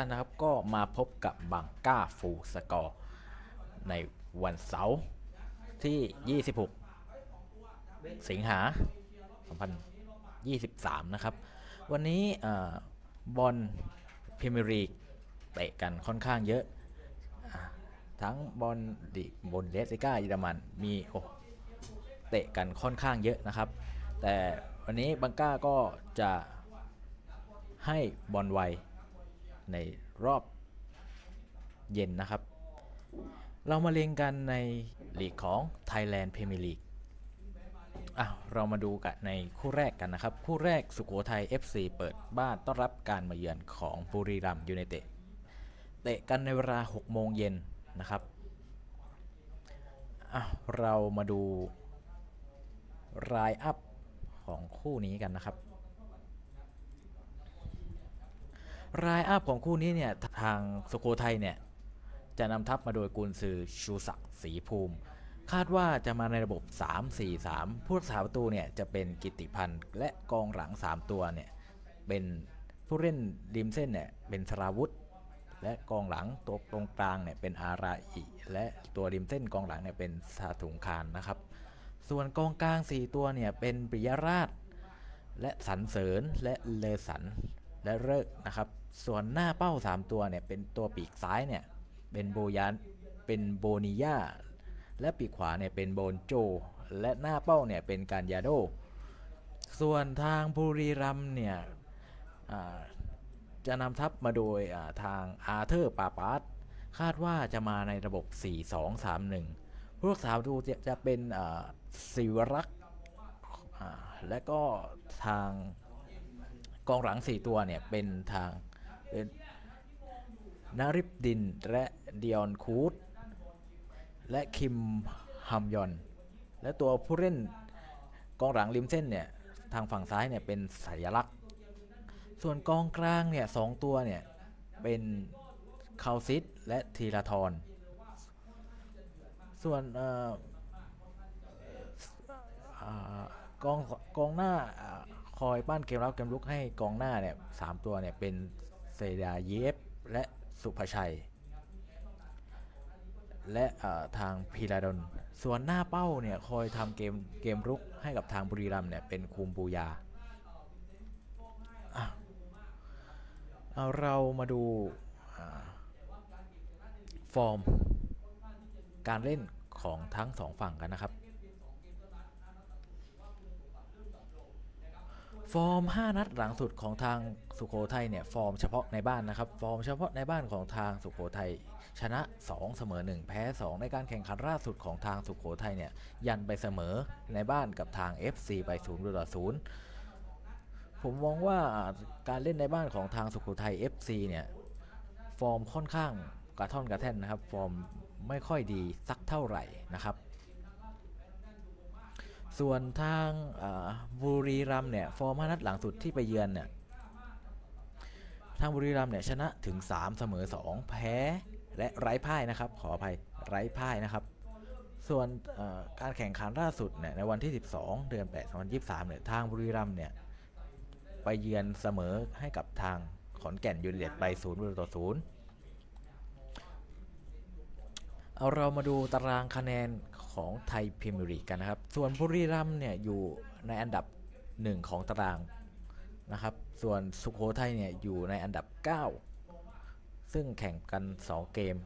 ท่านนะครับก็มาพบกับบังก้าฟูสกอร์ในวันเสาร์ที่ 26 สิงหา 2023 นะครับ วันนี้บอลพรีเมียร์ลีกเตะกันค่อนข้างเยอะ ทั้งบอลลีกบนเดสลิก้าเยอรมันมีโอ้เตะกันค่อนข้างเยอะนะครับ แต่วันนี้บังก้าก็จะให้บอลไว ในรอบเย็นนะครับ เรามาเรียงกันในลีกของ Thailand Premier League อะเรามาดูกันในคู่แรกกันนะครับ คู่แรกสุโขทัย FC เปิดบ้านต้อนรับการมาเยือนของบุรีรัมย์ยูไนเต็ดเตะกันในเวลา 6 โมงเย็นนะครับอะเรามาดูรายอัพของคู่นี้กันนะครับ รายอัพของคู่นี้เนี่ยทางสุโขทัยเนี่ยจะนำทัพมาโดยกุนซือชูศักดิ์ศรีภูมิ คาดว่าจะมาในระบบ 3-4-3 ผู้รักษาประตูเนี่ยจะเป็นกิติพันธ์และกองหลัง 3 ตัวเนี่ยเป็นผู้เล่นริมเส้นเนี่ยเป็นสราวุธ และกองหลังตัวตรงกลางเนี่ยเป็นอาราอิและตัวริมเส้นกองหลังเนี่ยเป็นซาถุงคารนะครับ ส่วนกองกลาง 4 ตัวเนี่ยเป็นปิยราช และสันเสริญและเลสันและเลิกนะครับ ส่วนหน้าเป้า 3 ตัวเนี่ยเป็นตัวปีกซ้ายเนี่ยเป็นโบยันเป็นโบนิยาและปีกขวาเนี่ยเป็นโบนโจ และหน้าเป้าเนี่ยเป็นการยาโด ส่วนทางบุรีรัมเนี่ยจะนำทัพมาโดยาทางอาเธอร์ปาปาสคาดว่าจะมาในระบบ 4-2-3-1ผู้รักษาประตูจะจะเป็นศิวรักษ์และก็ทางกองหลัง 4 ตัวเนี่ยเป็นทาง นาริบดิน และเดียนคูดและคิมฮัมยอน และตัวผู้เล่นกองหลังริมเส้นเนี่ย ทางฝั่งซ้ายเนี่ยเป็นสัญลักษณ์ ส่วนกองกลางเนี่ยสองตัวเนี่ย เป็นคาซิสและทีราทรส่วนออกองกองหน้าอ่าคอยปั้นเกมรับเกมลุกให้กองหน้าเนี่ยสามตัวเนี่ยเป็น เซดาเยฟและสุภชัย และทางพีราดอนส่วนหน้าเป้าเนี่ยคอยทำเกมเกมรุกให้กับทางบุรีรัมเนี่ยเป็นคุมปูยาเอาเรามาดูฟอร์มการเล่นของทั้งสองฝั่งกันนะครับ ฟอร์ม 5 นัดหลังสุดของทางสุโขทัยเนี่ยฟอร์มเฉพาะในบ้านนะครับฟอร์มเฉพาะในบ้านของทางสุโขทัยชนะ 2 เสมอ 1 แพ้ 2 ในการแข่งขันล่าสุดของทางสุโขทัยเนี่ยยันไปเสมอในบ้านกับทาง FC ไป0ต่อ0ผมมองว่าการเล่นในบ้านของทางสุโขทัย FC เนี่ยฟอร์มค่อนข้างกระท่อนกระแท่นนะครับฟอร์มไม่ค่อยดีสักเท่าไหร่นะครับ ส่วนทางบุรีรัมเนี่ย ฟอร์มห้านัดหลังสุดที่ไปเยือนเนี่ยทางบุรีรัมเนี่ยชนะถึง 3 เสมอ 2 แพ้และไร้พ่ายนะครับ ขออภัยไร้พ่ายนะครับ ส่วนการแข่งขันล่าสุดเนี่ยในวันที่ 12 เดือน8 2023เนี่ยทางบุรีรัมเนี่ยไปเยือนเสมอให้กับทางขอนแก่นยูไนเต็ดไป0ประตูต่อ0เอาเรามาดูตารางคะแนน ของไทยพรีเมียร์ลีกกันนะครับ ส่วนบุรีรัมย์เนี่ยอยู่ในอันดับ 1 ของตารางนะครับ ส่วนสุโขทัยเนี่ยอยู่ในอันดับ 9 ซึ่งแข่งกัน 2 เกม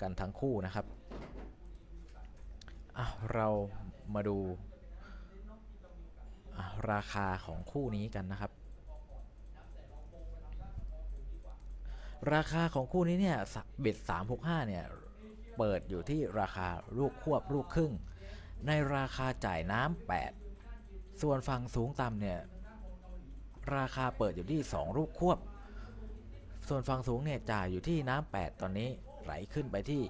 กันทั้งคู่นะครับเรามาดูราคาของคู่นี้กันนะครับ ราคาของคู่นี้เนี่ยสะเบ็ด365เนี่ย เปิดอยู่ที่ราคาลูกควบลูกครึ่ง ในราคาจ่ายน้ำ8ส่วนฝั่งสูงต่ำเนี่ยราคาเปิดอยู่ที่ 2 ลูกควบ ส่วนฝั่งสูงเนี่ยจ่ายอยู่ที่น้ำ8ตอนนี้ไหลขึ้นไปที่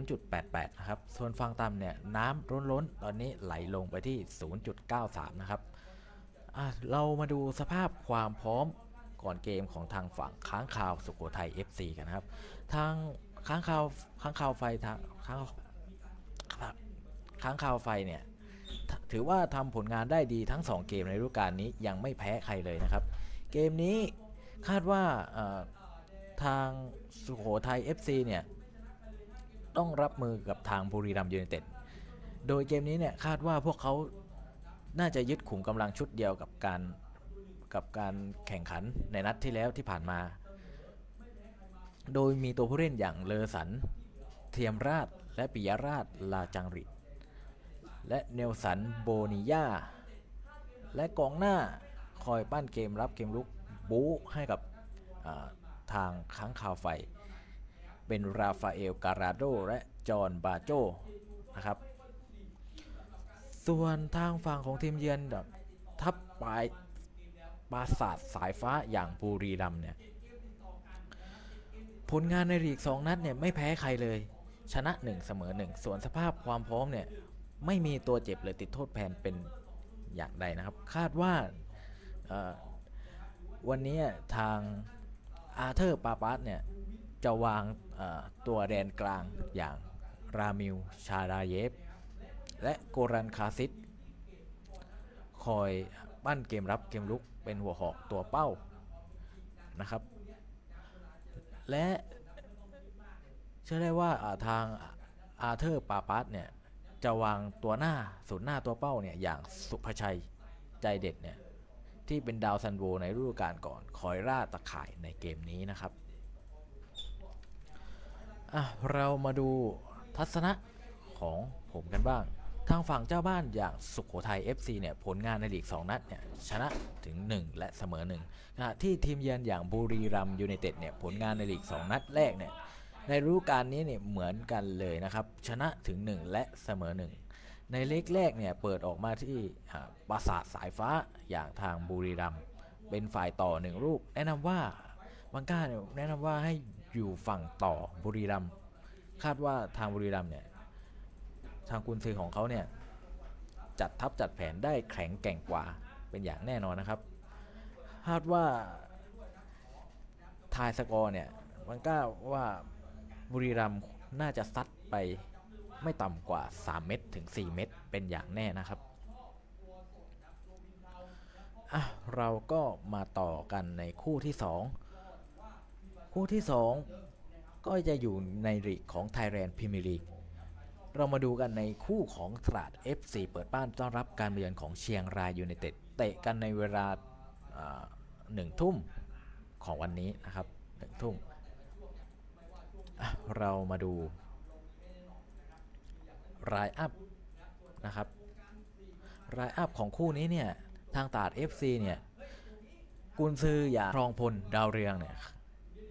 0.88 นะครับ ส่วนฝั่งต่ำเนี่ยน้ำล้นๆ ตอนนี้ไหลลงไปที่ 0.93 นะครับเรามาดูสภาพความพร้อมก่อนเกมของทางฝั่งค้างคาวสุโขทัย FC กันนะครับ ทาง ค้างคาวค้างคาวไฟทางค้างค้างคาวไฟเนี่ยถือว่าทำผลงานได้ดีทั้ง 2 เกมในฤดูกาลนี้ยังไม่แพ้ใครเลยนะครับ เกมนี้คาดว่าทางสุโขทัย FC เนี่ยต้องรับมือกับทางบุรีรัมย์ยูไนเต็ดโดยเกมนี้เนี่ยคาดว่าพวกเขาน่าจะยึดขุมกำลังชุดเดียวกับการกับการแข่งขันในนัดที่แล้วที่ผ่านมา โดยมีตัวผู้เล่นอย่างเลอสัน เทียมราช และปิยราชลาจังริดและเนลสันโบนิยาและกองหน้าคอยปั้นเกมรับเกมลุกบู๊ให้กับทางค้างคาวไฟ เป็นราฟาเอลการาโด และจอห์นบาโจนะครับ ส่วนทางฝั่งของทีมเยือนทัพปลายปราสาทสายฟ้าอย่างบุรีรัมเนี่ย ผลงานในลีก 2 นัดเนี่ยไม่แพ้ใครเลย ชนะ 1 เสมอ 1 ส่วนสภาพความพร้อมเนี่ยไม่มีตัวเจ็บเลยติดโทษแผนเป็นอย่างใดนะครับ คาดว่าวันนี้ทางอาเธอร์ปาปาสเนี่ยจะวางตัวแดนกลางอย่างรามิลชาดาเยฟ และโกรันคาซิดคอยปั้นเกมรับเกมลุกเป็นหัวหอกตัวเป้านะครับ และเชื่อได้ว่าทางอาเธอร์ปาปาสเนี่ยจะวางตัวหน้าศูนย์หน้าตัวเป้าเนี่ยอย่างสุภชัยใจเด็ดเนี่ยที่เป็นดาวซันโวในฤดูกาลก่อนคอยล่าตะข่ายในเกมนี้นะครับอะเรามาดูทัศนะของผมกันบ้าง ทางฝั่งเจ้าบ้านอย่างสุขโขทัย FC เนี่ยผลงานในลีก 2 นัดเนี่ยชนะถึง 1 และเสมอ1ขณะที่ทีมเยือนอย่างบุรีรัมย์ยูไนเต็ดเนี่ยผลงานในลีก 2 นัดแรกเนี่ยในฤดูกาลนี้เนี่ยเหมือนกันเลยนะครับชนะถึง 1 และเสมอ 1 ในเล็กแรกเนี่ยเปิดออกมาที่ปราสาทสายฟ้าอย่างทางบุรีรัมย์เป็นฝ่ายต่อหนึ่งลูก แนะนำว่าบังก้าเนี่ยแนะนำว่าให้อยู่ฝั่งต่อบุรีรัมย์คาดว่าทางบุรีรัมย์เนี่ย ทางกุนซือของเขาเนี่ยจัดทัพจัดแผนได้แข็งแกร่งกว่าเป็นอย่างแน่นอนนะครับคาดว่าทายสกอร์เนี่ยมันก็ว่าบุรีรัมย์น่าจะซัดไปไม่ต่ำกว่า 3 เม็ดถึง 4 เม็ดเป็นอย่างแน่นะครับอะเราก็มาต่อกันในคู่ที่ 2 คู่ที่ 2 ก็จะอยู่ในลีกของ Thailand Premier League เร เรามาดูกันในคู่ของตราด FC เปิดบ้านต้อนรับการมาเยือนของเชียงรายยูไนเต็ดเตะกันในเวลาหนึ่งทุ่มของวันนี้นะครับหนึ่งทุ่มเรามาดูรายอัพนะครับรายอัพของคู่นี้เนี่ยทางตราด FC เนี่ยกุนซืออย่างครองพลดาวเรืองเนี่ย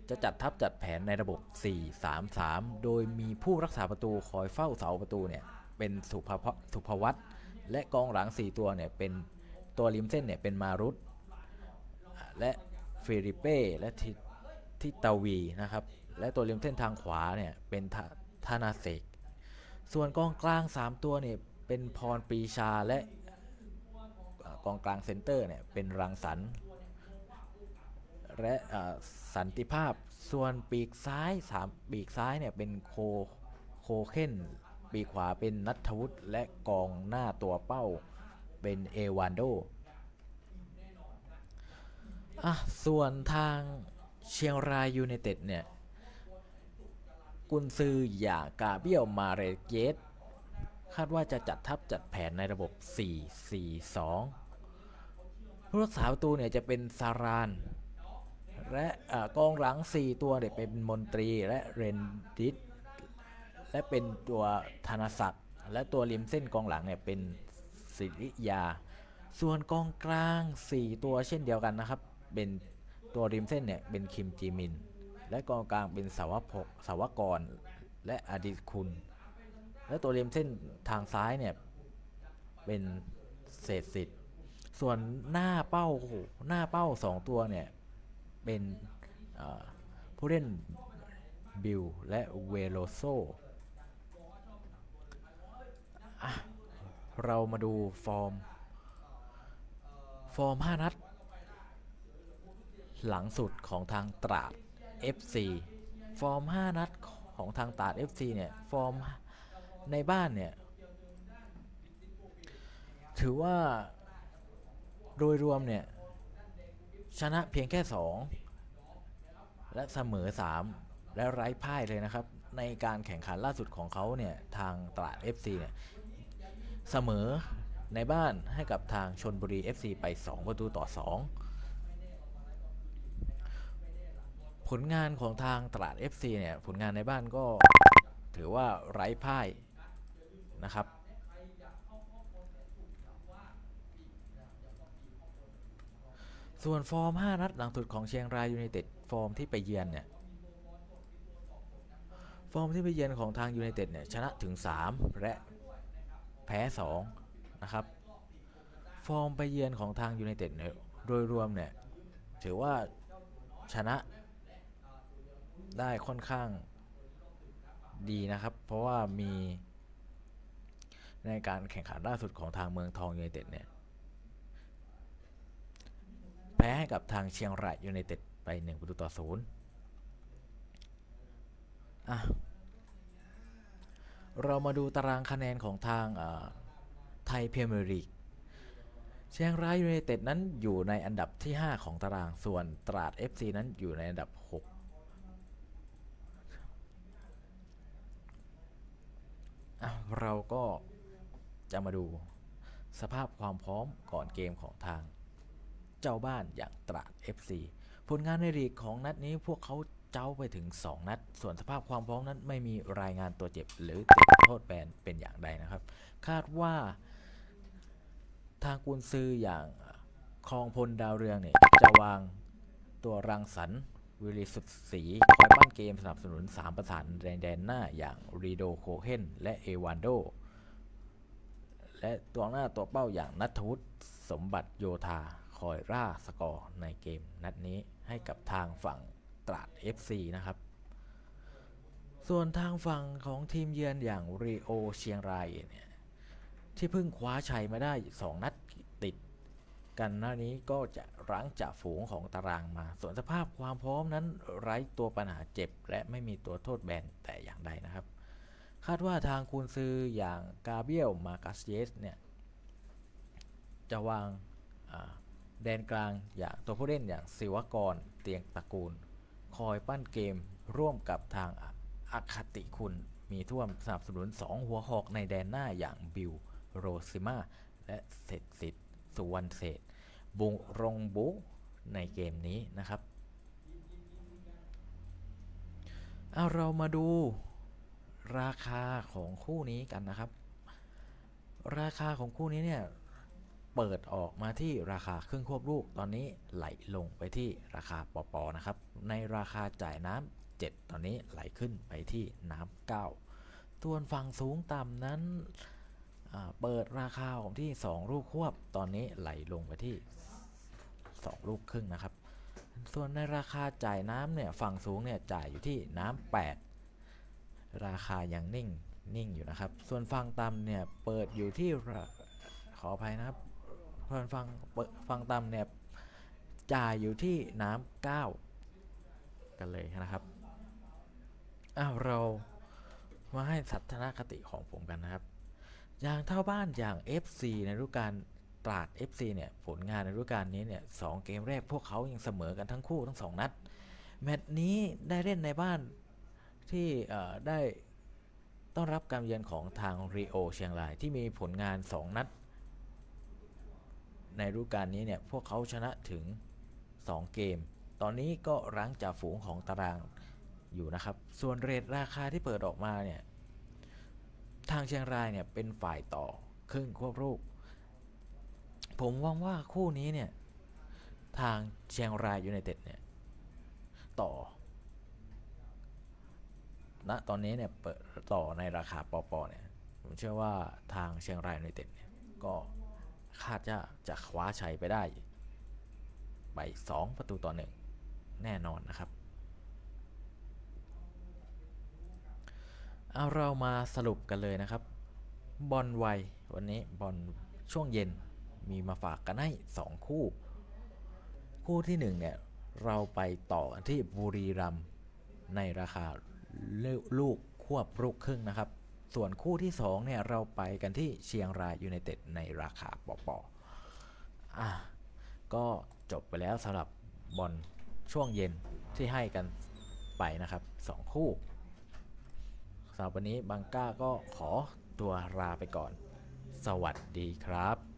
จะจัดทัพจัดแผนในระบบ 4-3-3 โดยมีผู้รักษาประตูคอยเฝ้าเสาประตูเนี่ยเป็นสุภพสุภวัตและกองหลัง 4 ตัวเนี่ยเป็นตัวริมเส้นเนี่ยเป็นมารุตและเฟริเป้และทิตาวีนะครับและตัวริมเส้นทางขวาเนี่ยเป็นทาธานาเซกส่วนกองกลาง 3 ตัวเนี่ยเป็นพรปรีชาและกองกลางเซนเตอร์เนี่ยเป็นรังสรรค์ และสันติภาพ ส่วนปีกซ้ายสามปีกซ้ายเนี่ยเป็นโคโคเคนปีกขวาเป็นนัทวุฒิและกองหน้าตัวเป้าเป็นเอวานโดอะส่วนทางเชียงรายยูไนเต็ดเนี่ยกุนซืออย่างกาเบียลมาเรเกสคาดว่าจะจัดทัพจัดแผนในระบบ 4-4-2ผู้รักษาประตูเนี่ยจะเป็นซาราน และกองหลัง 4 ตัวเนี่ยเป็นมนตรีและเรนดิสและเป็นตัวธนศักดิ์และตัวริมเส้นกองหลังเนี่ยเป็นสิริยา ส่วนกองกลาง 4 ตัวเช่นเดียวกันนะครับ เป็นตัวริมเส้นเนี่ยเป็นคิมจีมิน และกองกลางเป็นสาวพกสาวกร และอดิคุณ และตัวริมเส้นทางซ้ายเนี่ยเป็นเศษสิทธิ์ส่วนหน้าเป้าหน้าเป้า 2 ตัวเนี่ย เป็นผู้เล่นบิลและเวโลโซ่เรามาดูฟอร์ม ฟอร์ม 5 นัด หลังสุดของทางตราด FC ฟอร์ม 5 นัดของทางตราด FC เนี่ย ฟอร์มในบ้านเนี่ย ถือว่าโดยรวมเนี่ย ชนะเพียงแค่ 2 และเสมอ 3 และไร้พ่ายเลยนะครับ ในการแข่งขันล่าสุดของเขาเนี่ย ทางตราด FC เนี่ย เสมอในบ้านให้กับทางชนบุรี FC ไป 2 ประตูต่อ 2 ผลงานของทางตราด FC เนี่ย ผลงานในบ้านก็ถือว่าไร้พ่ายนะครับ ส่วนฟอร์ม 5 นัดหลังสุดของเชียงรายยูไนเต็ดฟอร์มที่ไปเยือนเนี่ยฟอร์มที่ไปเยือนของทางยูไนเต็ดเนี่ยชนะถึง 3 และแพ้2นะครับฟอร์มไปเยือนของทางยูไนเต็ดเนี่ยโดยรวมเนี่ยถือว่าชนะได้ค่อนข้างดีนะครับ เพราะว่ามีในการแข่งขันล่าสุดของทางเมืองทองยูไนเต็ดเนี่ย แพ้ให้กับทางเชียงรายยูไนเต็ดไป 1 ประตูต่อ0อะเรามาดูตารางคะแนนของทางไทยพรีเมียร์ลีกเชียงรายยูไนเต็ดนั้นอยู่ในอันดับที่ 5 ของตาราง ส่วนตราด FC นั้นอยู่ในอันดับ 6เราก็จะมาดูสภาพความพร้อมก่อนเกมของทาง เจ้าบ้านอย่างตราด FC ผลงานในลีกของนัดนี้พวกเขาเจ้าไปถึง 2 นัด ส่วนสภาพความพร้อมนั้นไม่มีรายงานตัวเจ็บ หรือติดโทษแบนเป็นอย่างใดนะครับ คาดว่าทางกุนซืออย่างคลองพลดาวเรืองเนี่ยจะวางตัวรังสรรค์วิริสุทธิ์ศรีคอยปั้นเกมสนับสนุน 3 ประสานแดนแดนหน้าอย่างรีโดโคเฮนและเอวานโด และตัวหน้าตัวเป้าอย่างนัทวุฒิสมบัติโยธา คอยร่าสกอร์ในเกมนัดนี้ให้กับทางฝั่งตราด FC นะครับ ส่วนทางฝั่งของทีมเยือนอย่างรีโอเชียงรายเนี่ยที่เพิ่งคว้าชัยมาได้ 2 นัดติดกันหน้านี้ก็จะรั้งจ่าฝูงของตารางมา ส่วนสภาพความพร้อมนั้นไร้ตัวปัญหาเจ็บ และไม่มีตัวโทษแบนแต่อย่างใดนะครับ คาดว่าทางคูนซืออย่างกาเบียลมากัสเยสเนี่ยจะวางา แดนกลางอย่างตัวผู้เล่นอย่างศิวกรเตียงตระกูล คอยปั้นเกมร่วมกับทางอาคติคุณมีท่วมสนับสนุน 2 หัวหอกในแดนหน้าอย่างบิลโรซิมาและเศรษฐสิทธิ์สุวรรณเศษบุงรงบุในเกมนี้นะครับเอาเรามาดูราคาของคู่นี้กันนะครับ ราคาของคู่นี้เนี่ย เปิดออกมาที่ราคาครึ่งควบลูกตอนนี้ไหลลงไปที่ราคาปอปอนะครับ ในราคาจ่ายน้ำ7ตอนนี้ไหลขึ้นไปที่น้ำ9ส่วนฝั่งสูงต่ำนั้นเปิดราคาของที่ 2 ลูกควบตอนนี้ไหลลงไปที่ 2 ลูกครึ่งนะครับ ส่วนในราคาจ่ายน้ำเนี่ยฝั่งสูงเนี่ยจ่ายอยู่ที่น้ำ8ราคายังนิ่งนิ่งอยู่นะครับ ส่วนฝั่งต่ำเนี่ยเปิดอยู่ที่ขออภัยนะครับ พื่อนฟังฟังต่ำเนี่ยจ่ายอยู่ที่น้ำเก้ากันเลยนะครับอ้าวเรามาให้สัทนคติของผมกันนะครับ อย่างเท่าบ้านอย่าง FC ในฤดูกาลตราด FC เนี่ยผลงานในฤดูกาลนี้เนี่ยสองเกมแรกพวกเขายังเสมอกันทั้งคู่ทั้งสองนัด แมตช์นี้ได้เล่นในบ้านที่ได้ต้อนรับการเยือนของทางรีโอเชียงรายที่มีผลงาน 2 นัด ในฤดูกาลนี้เนี่ยพวกเขาชนะถึง 2 เกม ตอนนี้ก็รั้งจ่าฝูงของตารางอยู่นะครับ ส่วนเรทราคาที่เปิดออกมาเนี่ยทางเชียงรายเนี่ยเป็นฝ่ายต่อครึ่งควบลูก ผมหวังว่าคู่นี้เนี่ยทางเชียงรายยูไนเต็ดเนี่ยต่อณตอนนี้เนี่ยเปิดต่อในราคาปอปอเนี่ยผมเชื่อว่าทางเชียงรายยูไนเต็ดเนี่ยก็ คาดจะจะคว้าชัยไปได้ไป2ประตูต่อหนึ่งแน่นอนนะครับเอาเรามาสรุปกันเลยนะครับ บอลไววันนี้บอลช่วงเย็นมีมาฝากกันให้ 2 คู่ คู่ที่ 1 เนี่ย เราไปต่อที่บุรีรัมในราคาลูลูกควบลูกครึ่งนะครับ ส่วนคู่ที่ 2 เนี่ย เราไปกันที่เชียงรายยูไนเต็ดในราคาปอปออะก็จบไปแล้วสำหรับบอลช่วงเย็นที่ให้กันไปนะครับสองคู่สำหรับวันนี้บังก้าก็ขอตัวลาไปก่อน สวัสดีครับ